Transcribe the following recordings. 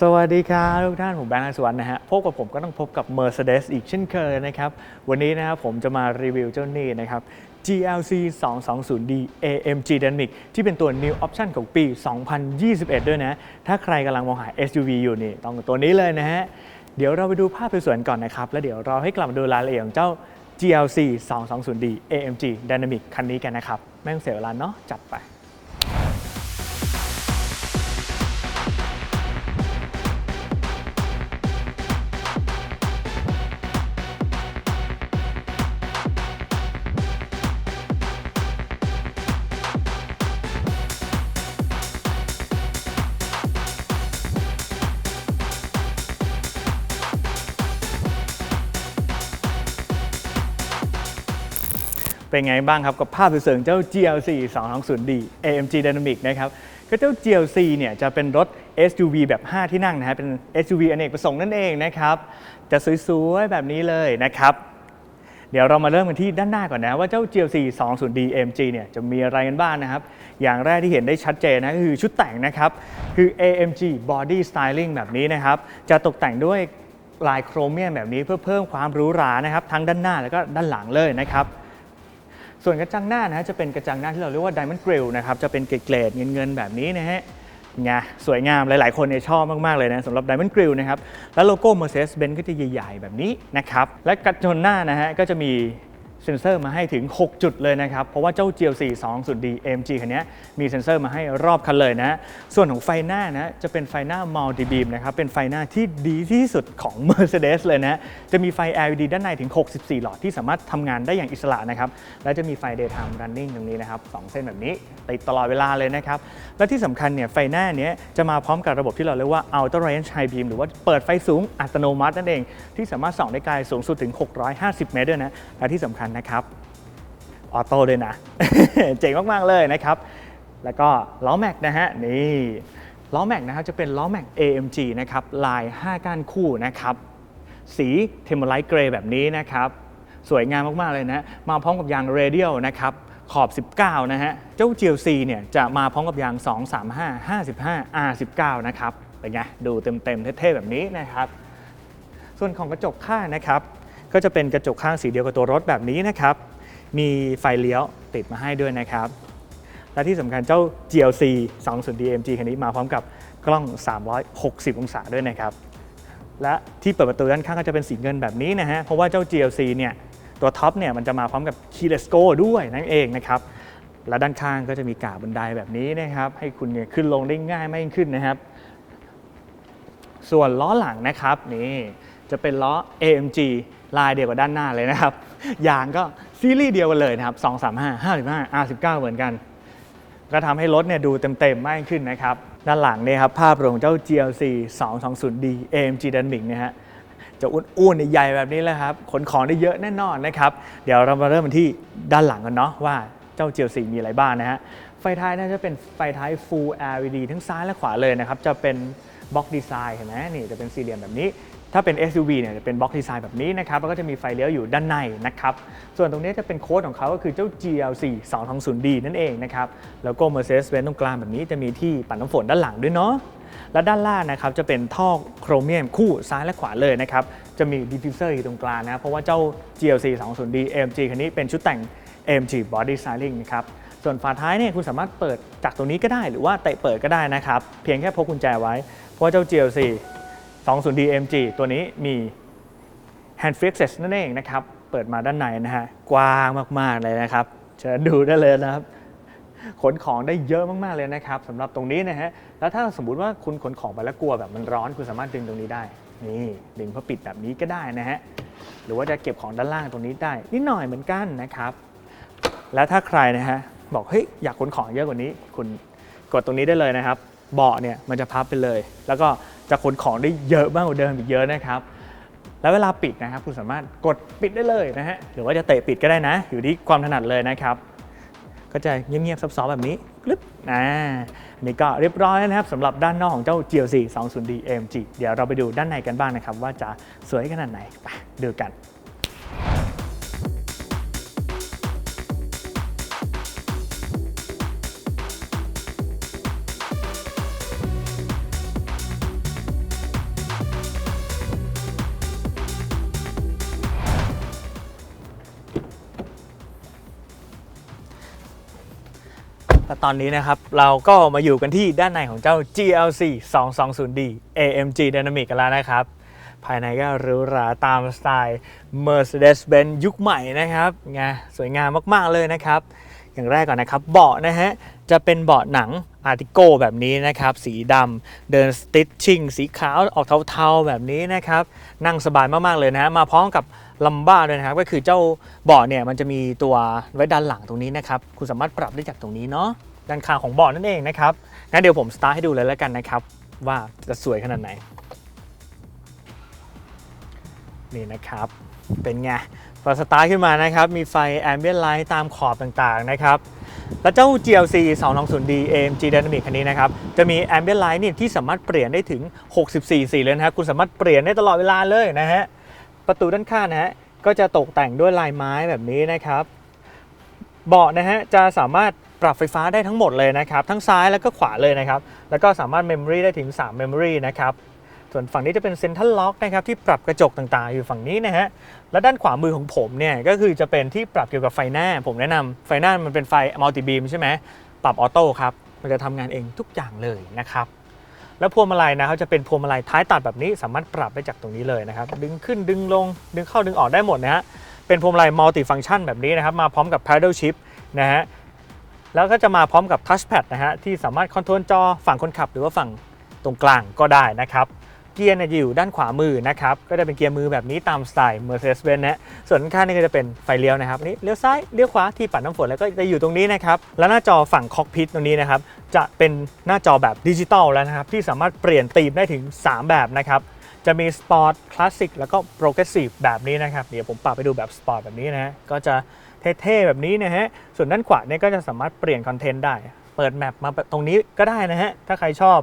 สวัสดีครับทุกท่าน ผมแบงค์อาสวรรณนะฮะพบกับผมก็ต้องพบกับ Mercedes อีกเช่นเคยนะครับ วันนี้นะครับผมจะมารีวิวเจ้านี่นะครับ GLC 220D AMG Dynamic ที่เป็นตัว New Option ของปี 2021 ด้วยนะ ถ้าใครกำลังมองหา SUV อยู่นี่ ต้องตัวนี้เลยนะฮะ เดี๋ยวเราไปดูภาพสวยๆก่อนนะครับ แล้วเดี๋ยวเราให้กลับมาดูรายละเอียดของเจ้า GLC 220D AMG Dynamic คันนี้กันนะครับไม่ต้องเสียเวลาเนาะจัดไป เป็นไงบ้างครับ กับภาพสวยๆเจ้า GLC 220D AMG Dynamic นะครับก็เจ้า GLC เนี่ยจะเป็นรถ SUV แบบ 5 ที่นั่งนะฮะเป็น SUV อเนกประสงค์นั่นเองนะครับจะสวยๆแบบนี้เลยนะครับเดี๋ยวเรามาเริ่มกันที่ด้านหน้าก่อนนะว่าเจ้า GLC 220D AMG เนี่ยจะมีอะไรกันบ้างนะครับ อย่างแรกที่เห็นได้ชัดเจนนะคือชุดแต่งนะครับ คือ AMG Body Styling แบบนี้นะครับ จะตกแต่งด้วยลายโครเมียมแบบนี้เพื่อเพิ่มความหรูหรานะครับ ทั้งด้านหน้าแล้วก็ด้านหลังเลยนะครับ ส่วนกระจังหน้านะฮะจะเป็นกระจังหน้าที่เราเรียกว่า Diamond Grill นะครับจะเป็นเกล็ดๆเงินแบบนี้นะฮะไงสวยงามหลาย ๆ คนเนี่ยชอบมาก ๆ เลยนะสำหรับ Diamond Grill นะครับ แล้วโลโก้ Mercedes-Benz ก็จะใหญ่ ๆ แบบนี้นะครับ และกระจกหน้านะฮะก็จะมี เซ็นเซอร์มาให้ถึง 6 จุดเลยนะครับ เพราะว่าเจ้า GLC 2.0D AMG คันนี้มีเซ็นเซอร์มาให้รอบคันเลยนะ ส่วนของไฟหน้านะจะเป็นไฟหน้า Multi Beam นะครับ เป็นไฟหน้าที่ดีที่สุดของ Mercedes เลยนะ จะมีไฟ LED ด้านในถึง 64 หลอดที่สามารถทำงานได้อย่างอิสระนะครับ และจะมีไฟ Daytime Running ตรงนี้นะครับสองเส้นแบบนี้ติดตลอดเวลาเลยนะครับ และที่สำคัญเนี่ยไฟหน้านี้จะมาพร้อมกับระบบที่เราเรียกว่า Ultra Range High Beam หรือว่าเปิดไฟสูงอัตโนมัตินั่นเองที่สามารถส่องได้ไกลสูงสุดถึง 650 เมตรด้วยนะและที่สำคัญนะครับออโต้ด้วยนะ เจ๋งมาก ๆ เลยนะครับ แล้วก็ล้อแม็กนะฮะนี่ล้อแม็กนะครับจะเป็นล้อแม็ก AMG นะครับลาย 5 ก้านคู่นะครับ สีเทมเ r อร์ไลท์เกรย์แบบนี้นะครับ สวยงามมาก ๆ เลยนะ มาพร้อมกับยางเรเดียลนะครับขอบ 19 นะฮะ เจ้า GLC เนี่ยจะมาพร้อมกับยาง 235 55 R19 นะครับเป็นไงดูเต็ม ๆ เท่ ๆ แบบนี้นะครับ ส่วนของกระจกข้างนะครับ ก็จะเป็นกระจกข้างสีเดียวกับตัวรถแบบนี้นะครับ มีไฟเลี้ยวติดมาให้ด้วยนะครับ และที่สำคัญเจ้า GLC 2 0 DMG คันนี้มาพร้อมกับกล้อง 360 องศาด้วยนะครับ และที่เปิดประตูด้านข้างก็จะเป็นสีเงินแบบนี้นะฮะ เพราะว่าเจ้า GLC เนี่ยตัวท็อปเนี่ยมันจะมาพร้อมกับ Keyless Go ด้วยนั่นเองนะครับ และด้านข้างก็จะมีกาบบันไดแบบนี้นะครับ ให้คุณเนี่ยขึ้นลงได้ง่ายมากยิ่งขึ้นนะครับ ส่วนล้อหลังนะครับนี่จะเป็นล้อ AMG ลายเดียวกับด้านหน้าเลยนะครับ ยางก็ซีรีส์เดียวกันเลยนะครับ 235 55 R19 เหมือนกัน ก็ทำให้รถเนี่ยดูเต็มๆมากขึ้นนะครับ ด้านหลังเนี่ยครับภาพรวมของเจ้า GLC 220D AMG Dynamic นะฮะจะอ้วนๆใหญ่แบบนี้เลยครับขนของได้เยอะแน่นอนนะครับ เดี๋ยวเรามาเริ่มกันที่ด้านหลังกันเนาะว่าเจ้า GLC มีอะไรบ้างนะฮะไฟท้ายน่าจะเป็นไฟท้าย Full LED ทั้งซ้ายและขวาเลยนะครับจะเป็นบล็อกดีไซน์เห็นไหมนี่จะเป็นสี่เหลี่ยมแบบนี้ ถ้าเป็น SUV เนี่ยจะเป็นบล็อกดีไซน์แบบนี้นะครับแล้วก็จะมีไฟเลี้ยวอยู่ด้านในนะครับส่วนตรงนี้จะเป็นโค้ดของเขาก็คือเจ้า GLC 220D นั่นเองนะครับแล้วก็ Mercedes-Benz ตรงกลางแบบนี้จะมีที่ปัดน้ำฝนด้านหลังด้วยเนาะและด้านล่างนะครับจะเป็นท่อโครเมียมคู่ซ้ายและขวาเลยนะครับจะมีดิฟฟิวเซอร์อยู่ตรงกลางนะเพราะว่าเจ้า GLC 220D AMG คันนี้เป็นชุดแต่ง AMG Body Styling นะครับส่วนฝาท้ายเนี่ยคุณสามารถเปิดจากตรงนี้ก็ได้ หรือว่าเตะเปิดก็ได้นะครับ เพียงแค่พกกุญแจไว้ เพราะว่าเจ้า GLC 20D MG ตัวนี้มี Hand Free Access นั่นเองนะครับ เปิดมาด้านในนะฮะ กว้างมาก ๆ เลยนะครับเชิญดูได้เลยนะครับ ขนของได้เยอะมาก ๆ เลยนะครับสำหรับตรงนี้นะฮะ แล้วถ้าสมมุติว่าคุณขนของไปแล้วกลัวแบบมันร้อนคุณสามารถดึงตรงนี้ได้ นี่ดึงเพื่อปิดแบบนี้ก็ได้นะฮะ หรือว่าจะเก็บของด้านล่างตรงนี้ได้ นิดหน่อยเหมือนกันนะครับ แล้วถ้าใครนะฮะบอกเฮ้ยอยากขนของเยอะกว่านี้ คุณกดตรงนี้ได้เลยนะครับ เบาะเนี่ยมันจะพับไปเลย แล้วก็ จะขนของได้เยอะมากกว่าเดิมอีกเยอะนะครับ แล้วเวลาปิดนะครับ คุณสามารถกดปิดได้เลยนะฮะหรือว่าจะเตะปิดก็ได้นะ อยู่ที่ความถนัดเลยนะครับ ก็จะเงียบๆซับซ้อนแบบนี้กลึ๊บอ่าอันนี่ก็เรียบร้อยแล้วนะครับสำหรับด้านนอกของเจ้า GLC 2 0 D AMG เดี๋ยวเราไปดูด้านในกันบ้างนะครับ ว่าจะสวยขนาดไหนไปดูกัน ตอนนี้นะครับ เราก็มาอยู่กันที่ด้านในของเจ้า GLC 220D AMG Dynamic กันแล้วนะครับ ภายในก็หรูหราตามสไตล์ Mercedes-Benz ยุคใหม่นะครับไงสวยงามมากๆเลยนะครับ อย่างแรกก่อนนะครับ เบาะนะฮะ จะเป็นเบาะหนังอาร์ติโกแบบนี้นะครับ สีดำเดินสติ t ชิ่งสีขาวออกเทาๆแบบนี้นะครับ นั่งสบายมากๆเลยนะฮะ มาพร้อมกับลัมบ้าด้วยนะครับก็คือเจ้าเบาะเนี่ยมันจะมีตัวไว้ด้านหลังตรงนี้นะครับ คุณสามารถปรับได้จากตรงนี้เนาะ ด้านข้างของเบาะนั่นเองนะครับงั้นเดี๋ยวผมสตาร์ทให้ดูเลยแล้วกันนะครับ ว่าจะสวยขนาดไหน นี่นะครับเป็นไงพอสตาร์ทขึ้นมานะครับ มีไฟ Ambient Light ตามขอบต่างๆนะครับ แล้วเจ้า GLC 220D AMG Dynamic คันนี้นะครับ จะมี Ambient Light นี่ที่สามารถเปลี่ยนได้ถึง 64 สีเลยนะครับคุณสามารถเปลี่ยนได้ตลอดเวลาเลยนะฮะ ประตูด้านข้างนะฮะ ก็จะตกแต่งด้วยลายไม้แบบนี้นะครับ เบาะนะฮะ จะสามารถ ปรับไฟฟ้าได้ทั้งหมดเลยนะครับ ทั้งซ้ายแล้วก็ขวาเลยนะครับ แล้วก็สามารถ Memory ได้ถึง3 Memory นะครับ ส่วนฝั่งนี้จะเป็น Central Lock นะครับที่ปรับกระจกต่างๆ อยู่ฝั่งนี้นะฮะ และด้านขวามือของผมเนี่ยก็คือจะเป็นที่ปรับเกี่ยวกับไฟหน้า ผมแนะนำไฟหน้ามันเป็นไฟมัลติบีมใช่ไหมปรับออโต้ครับ มันจะทำงานเองทุกอย่างเลยนะครับแล้วพวงมาลัยนะครับจะเป็นพวงมาลัยท้ายตัดแบบนี้สามารถปรับได้จากตรงนี้เลยนะครับ ดึงขึ้นดึงลง ดึงเข้าดึงออกได้หมดนะฮะเป็นพวงมาลัยมัลติฟัง c t ชันแบบนี้นะครับ มาพร้อมกับ paddle shift นะฮะ แล้วก็จะมาพร้อมกับ touchpad นะฮะที่สามารถคอนโทรลจอฝั่งคนขับ หรือว่าฝั่งตรงกลางก็ได้นะครับเกียร์เนี่ยอยู่ด้านขวามือนะครับก็จะเป็นเกียร์มือแบบนี้ตามสไตล์ Mercedes-Benz นะส่วนข้างนี่ก็จะเป็นไฟเลี้ยวนะครับนี่เลี้ยวซ้ายเลี้ยวขวาที่ปัดน้ำฝนแล้วก็จะอยู่ตรงนี้นะครับแล้วหน้าจอฝั่งคอกพิทตรงนี้นะครับจะเป็นหน้าจอแบบดิจิตอลแล้วนะครับที่สามารถเปลี่ยนธีมได้ถึง 3 แบบนะครับจะมีสปอร์ตคลาสสิกแล้วก็โปรเกรสซีฟแบบนี้นะครับเดี๋ยวผมปรับไปดูแบบสปอร์ตแบบนี้นะก็จะ เท่ๆแบบนี้นะฮะ ส่วนด้านขวาเนี่ยก็จะสามารถเปลี่ยนคอนเทนต์ได้ เปิดแมปมาตรงนี้ก็ได้นะฮะ ถ้าใครชอบ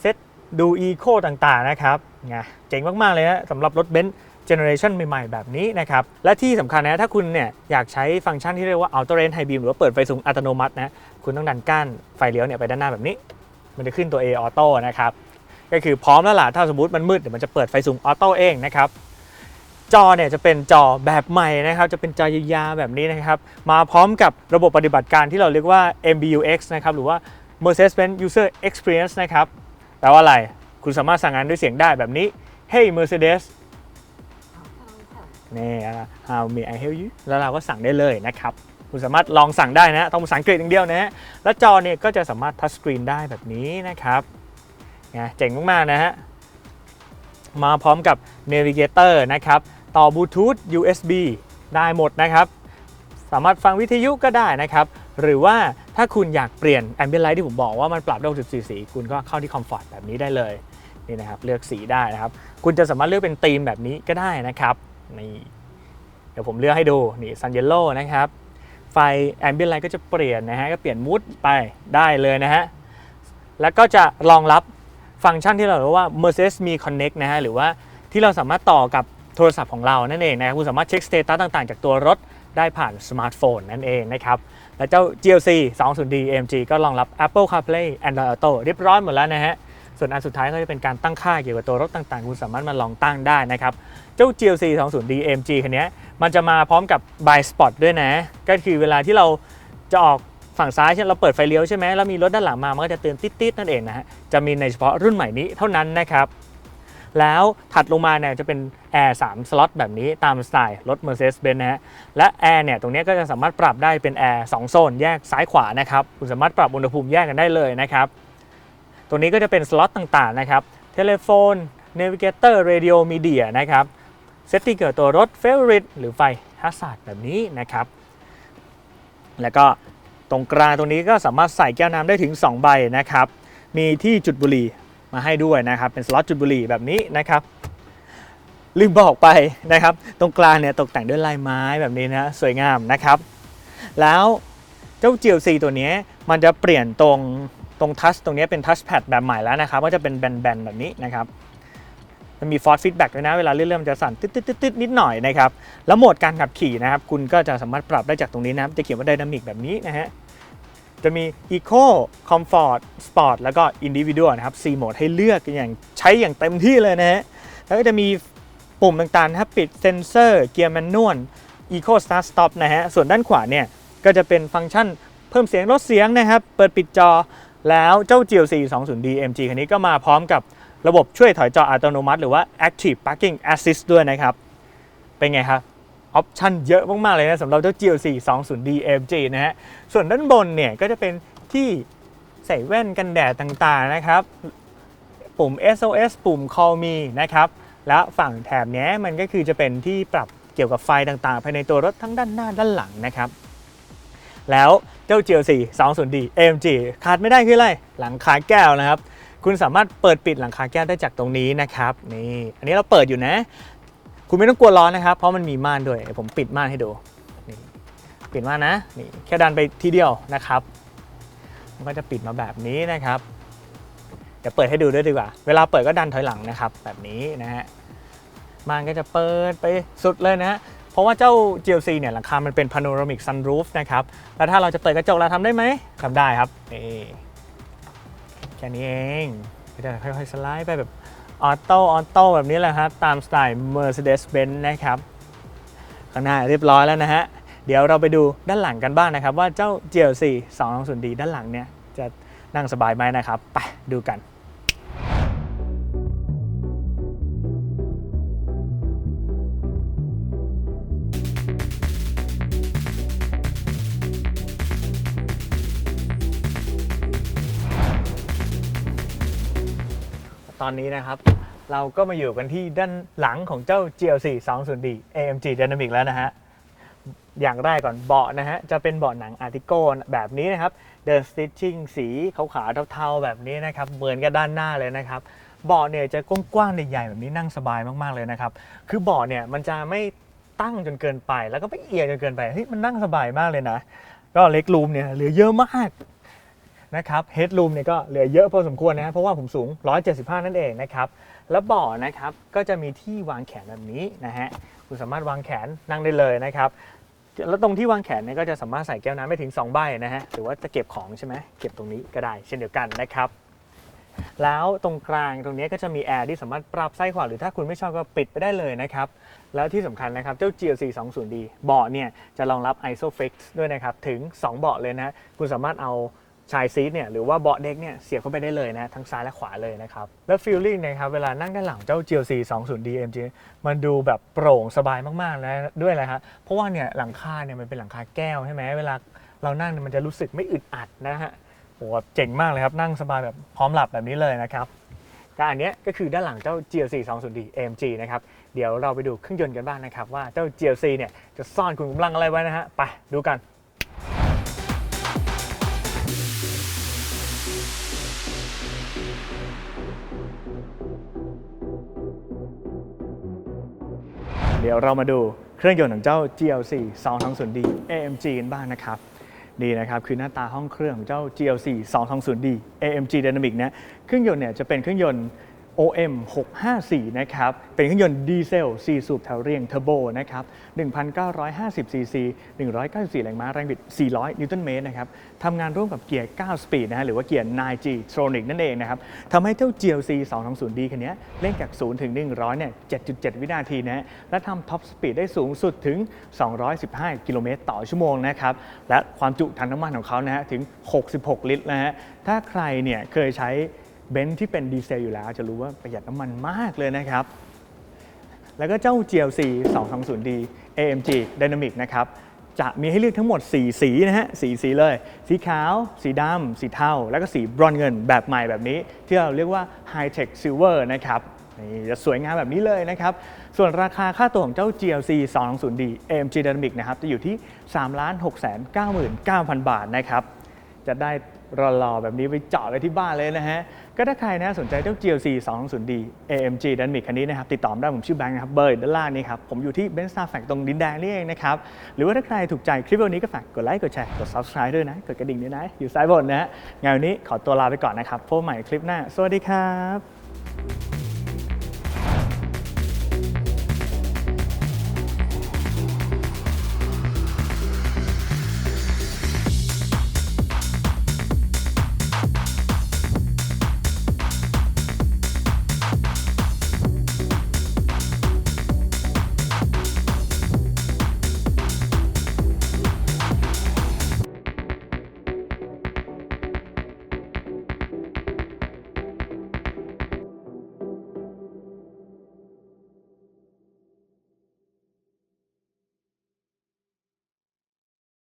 เซตดูอีโคต่างๆนะครับไงเจ๋งมาก ๆ เลยนะสำหรับรถเบนซ์เจเนอเรชันใหม่ ๆ แบบนี้นะครับ และที่สำคัญนะถ้าคุณเนี่ยอยากใช้ฟังก์ชันที่เรียกว่า Auto Range High Beam หรือว่าเปิดไฟสูงอัตโนมัตินะ คุณต้องดันก้านไฟเลี้ยวเนี่ยไปด้านหน้าแบบนี้ มันจะขึ้นตัว A Auto นะครับ ก็คือพร้อมแล้วล่ะถ้าสมมติมันมืดเดี๋ยวมันจะเปิดไฟสูงออโต้เองนะครับ จอเนี่ยจะเป็นจอแบบใหม่นะครับจะเป็นจอยาวๆแบบนี้นะครับมาพร้อมกับระบบปฏิบัติการที่เราเรียกว่า MBUX นะครับหรือว่า Mercedes-Benz User Experience นะครับแปลว่าอะไรคุณสามารถสั่งงานด้วยเสียงได้แบบนี้ Hey Mercedes นี่ How may I help you แล้วเราก็สั่งได้เลยนะครับ คุณสามารถลองสั่งได้นะต้องภาษาอังกฤษอย่างเดียวนะฮะแล้วจอเนี่ยก็จะสามารถทัชสกรีนได้แบบนี้นะครับไงเจ๋งมากๆนะฮะมาพร้อมกับ Navigator นะครับ ต่อบลูทูธ USB ได้หมดนะครับ สามารถฟังวิทยุก็ได้นะครับ หรือว่าถ้าคุณอยากเปลี่ยน Ambient Light ที่ผมบอกว่ามันปรับได้64สีคุณก็เข้าที่ Comfort แบบนี้ได้เลยนี่นะครับเลือกสีได้นะครับ คุณจะสามารถเลือกเป็นธีมแบบนี้ก็ได้นะครับนี่เดี๋ยวผมเลือกให้ดูนี่ Sun Yellow นะครับไฟ Ambient Light ก็จะเปลี่ยนนะฮะก็เปลี่ยนมูดไปได้เลยนะฮะแล้วก็จะรองรับฟังก์ชันที่เราเรียกว่า Mercedes Me Connect นะฮะหรือว่าที่เราสามารถต่อกับ โทรศัพท์ของเรานั่นเองนะครับคุณสามารถเช็คสเตตัสต่างๆ จากตัวรถได้ผ่านสมาร์ทโฟนนั่นเองนะครับ และเจ้า GLC 20D AMG ก็รองรับ Apple CarPlay Android Auto เรียบร้อยหมดแล้วนะฮะ ส่วนอันสุดท้ายก็จะเป็นการตั้งค่าเกี่ยวกับตัวรถต่างๆ คุณสามารถมาลองตั้งได้นะครับ เจ้า GLC 20D AMG คันนี้มันจะมาพร้อมกับ Buy Spot ด้วยนะ ก็คือเวลาที่เราจะออกฝั่งซ้ายใช่ไหมเราเปิดไฟเลี้ยวใช่ไหมแล้วมีรถด้านหลังมา มันก็จะเตือนติดๆนั่นเองนะฮะ จะมีในเฉพาะรุ่นใหม่นี้เท่านั้นนะครับ แล้วถัดลงมาเนี่ยจะเป็นแอร์3สล็อตแบบนี้ตามสไตล์รถ Mercedes-Benz นะฮะและแอร์เนี่ยตรงนี้ก็จะสามารถปรับได้เป็นแอร์2โซนแยกซ้ายขวานะครับคุณสามารถปรับอุณหภูมิแยกกันได้เลยนะครับตรงนี้ก็จะเป็นสล็อตต่างๆนะครับเทเลโฟน Navigator Radio Media นะครับเซตติ้งเกี่ยวกับตัวรถ Favorite หรือไฟ Hazard แบบนี้นะครับ แล้วก็ตรงกลางตรงนี้ก็สามารถใส่แก้วน้ำได้ถึง 2 ใบนะครับ มีที่จุดบุหรี่ มาให้ด้วยนะครับ เป็นสล็อตจุดบุหรี่แบบนี้นะครับ ลืมบอกไปนะครับ ตรงกลางเนี่ยตกแต่งด้วยลายไม้แบบนี้นะสวยงามนะครับ แล้วเจ้า GLC ตัวนี้มันจะเปลี่ยนตรงตรงทัชตรงนี้เป็นทัชแพดแบบใหม่แล้วนะครับก็จะเป็นแบนๆแบบนี้นะครับมันมีฟอร์ e ฟีดแบ็กด้วยนะ เวลาเลื่อนๆมันจะสั่นตึ๊ดๆๆนิดหน่อยนะครับ แล้วโหมดการขับขี่นะครับ คุณก็จะสามารถปรับได้จากตรงนี้นะครับ จะเขียนว่าไดนามิกแบบนี้นะฮะ จะมี Eco Comfort Sport แล้วก็ Individual นะครับ4โหมดให้เลือกอย่างใช้อย่างเต็มที่เลยนะฮะ แล้วก็จะมีปุ่มต่างๆนะครับปิดเซนเซอร์เกียร์แมนนวล Eco Start Stop นะฮะ ส่วนด้านขวาเนี่ย ก็จะเป็นฟังก์ชันเพิ่มเสียงลดเสียงนะครับ เปิดปิดจอแล้วเจ้า GLC 20D MG คันนี้ก็มาพร้อมกับระบบช่วยถอยจออัตโนมัติ หรือว่า Active Parking Assist ด้วยนะครับ เป็นไงครับ ออปชันเยอะมาก ๆ เลยนะสำหรับเจ้า GLC 20D MG นะฮะ ส่วนด้านบนเนี่ย ก็จะเป็นที่ใส่แว่นกันแดดต่าง ๆ นะครับ ปุ่ม SOS ปุ่ม Call Me นะครับ และฝั่งแถบนี้มันก็คือจะเป็นที่ปรับเกี่ยวกับไฟต่างๆ ภายในตัวรถทั้งด้านหน้าด้านหลังนะครับ แล้วเจ้า GLC 20D AMG ขาดไม่ได้คืออะไร หลังคาแก้วนะครับคุณสามารถเปิดปิดหลังคาแก้วได้จากตรงนี้นะครับนี่อันนี้เราเปิดอยู่นะ คุณไม่ต้องกลัวร้อนนะครับ เพราะมันมีม่านด้วย ผมปิดม่านให้ดูนี่ปิดม่านนะนี่แค่ดันไปทีเดียวนะครับ มันก็จะปิดมาแบบนี้นะครับเดี๋ยวเปิดให้ดูด้วยดีกว่า เวลาเปิดก็ดันถอยหลังนะครับ แบบนี้นะฮะม่านก็จะเปิดไปสุดเลยนะฮะเพราะว่าเจ้า GLC เนี่ยหลังคามันเป็น panoramic sunroof นะครับ แล้วถ้าเราจะเปิดกระจกเราทำได้ไหมทำได้ครับนี่แค่นี้เองก็จะค่อยๆสไลด์ไปแบบ ออโต้ออโต้แบบนี้แหละครับ ตามสไตล์ Mercedes-Benz นะครับ ข้างหน้าเรียบร้อยแล้วนะฮะ เดี๋ยวเราไปดูด้านหลังกันบ้างนะครับ ว่าเจ้า GLC 220D ด้านหลังเนี่ย จะนั่งสบายไหมนะครับ ไปดูกัน อนนี้นะครับ เราก็มาอยู่กันที่ด้านหลังของเจ้า GLC 20D AMG Dynamic แล้วนะฮะ อย่างแรกก่อนเบาะนะฮะ จะเป็นเบาะหนังอาร์ติโก้แบบนี้นะครับ เดินสติชชิ่งสีขาวๆเทาๆแบบนี้นะครับ เหมือนกับด้านหน้าเลยนะครับเบาะเนี่ยจะกว้างๆใหญ่ๆแบบนี้นั่งสบายมากๆเลยนะครับ คือเบาะเนี่ยมันจะไม่ตั้งจนเกินไป แล้วก็ไม่เอียงจนเกินไปเฮ้ยมันนั่งสบายมากเลยนะ ก็เล็กรูมเนี่ยเหลือเยอะมาก นะครับเฮด o ูมเนี่ยก็เหลือเยอะพอสมควรนะเพราะว่าผมสูง 175 นั่นเองนะครับแล้วเบาะนะครับก็จะมีที่วางแขนแบบนี้นะฮะคุณสามารถวางแขนนั่งได้เลยนะครับแล้วตรงที่วางแขนเนี่ยก็จะสามารถใส่แก้วน้ำไม่ถึง 2 ใบนะฮะหรือว่าจะเก็บของใช่ไหมเก็บตรงนี้ก็ได้เช่นเดียวกันนะครับแล้วตรงกลางตรงนี้ก็จะมีแอร์ที่สามารถปรับไส้ขวาหรือถ้าคุณไม่ชอบก็ปิดไปได้เลยนะครับ แล้วที่สำคัญนะครับ เจ้า GLC 20D เบาะเนี่ยจะรองรับ ISOFIX ด้วยนะครับ ถึง 2 เบาะเลยนะ คุณสามารถเอา ชายซีทเนี่ยหรือว่าเบาะเด็กเนี่ยเสียบเข้าไปได้เลยนะทั้งซ้ายและขวาเลยนะครับแล้วฟีลลิ่งนะครับเวลานั่งด้านหลังเจ้า GLC 20D MG มันดูแบบโปร่งสบายมากๆแล้วด้วยเลยครับเพราะว่าเนี่ยหลังคาเนี่ยมันเป็นหลังคาแก้วใช่ไหมเวลาเรานั่งเนี่ยมันจะรู้สึกไม่อึดอัดนะฮะโหเจ๋งมากเลยครับนั่งสบายแบบพร้อมหลับแบบนี้เลยนะครับก็อันนี้ก็คือด้านหลังเจ้า GLC 20D AMG นะครับ เดี๋ยวเราไปดูเครื่องยนต์กันบ้างนะครับ ว่าเจ้า GLC เนี่ยจะซ่อนคุณกำลังอะไรไว้นะฮะ ไปดูกัน ยวเรามาดูเครื่องยนต์ของเจ้า GLC 220D AMG กันบ้างนะครับนี่นะครับคือหน้าตาห้องเครื่องของเจ้า GLC 220D AMG Dynamic นะเครื่องยนต์เนี่ยจะเป็นเครื่องยนต์ OM 654 นะครับ เป็นเครื่องยนต์ดีเซล 4 สูบแถวเรียงเทอร์โบนะครับ 1,950 ซีซี 194 แรงม้า แรงบิด 400 นิวตันเมตรนะครับ ทำงานร่วมกับเกียร์ 9 สปีดนะฮะ หรือว่าเกียร์ 9G Tronic นั่นเองนะครับ ทำให้เจ้า GLC 220D คันนี้เร่งจาก 0 ถึง 100 เนี่ย 7.7 วินาทีนะฮะและทำท็อปสปีดได้สูงสุดถึง 215 กิโลเมตรต่อชั่วโมงนะครับ และความจุถังน้ำมันของเขานะฮะ ถึง 66 ลิตรนะฮะ ถ้าใครเนี่ยเคยใช้ เบนซ์ที่เป็นดีเซลอยู่แล้ว จะรู้ว่าประหยัดน้ำมันมากเลยนะครับ แล้วก็เจ้า GLC 220D AMG Dynamic นะครับ จะมีให้เลือกทั้งหมด 4 สีนะฮะสีสีเลย สีขาว สีดำ สีเทา แล้วก็สีบรอนซ์เงินแบบใหม่แบบนี้ ที่เราเรียกว่า High Tech Silver นะครับนี่จะสวยงามแบบนี้เลยนะครับ ส่วนราคาค่าตัวของเจ้า GLC 220D AMG Dynamic นะครับ จะอยู่ที่ 3 6 9 9 0 0 0 บาทนะครับ จะได้รอๆแบบนี้ไปเจาะเลยที่บ้านเลยนะฮะ ก็ถ้าใครนะสนใจเจ้า GLC 220D AMG Dynamic คันนี้นะครับติดต่อมได้ผมชื่อแบงค์นะครับเบอร์ด้านล่างนี้ครับผมอยู่ที่ b e n z s t a r f a c ตรงดินแดงนี่เองนะครับหรือว่าถ้าใครถูกใจคลิปวันนี้ก็ฝากกดไลค์กดแชร์กด subscribe ด้วยนะกดกระดิ่งด้วยนะ อยู่ซ้ายบนนะฮะงานวันนี้ขอตัวลาไปก่อนนะครับพบใหม่คลิปหน้า สวัสดีครับ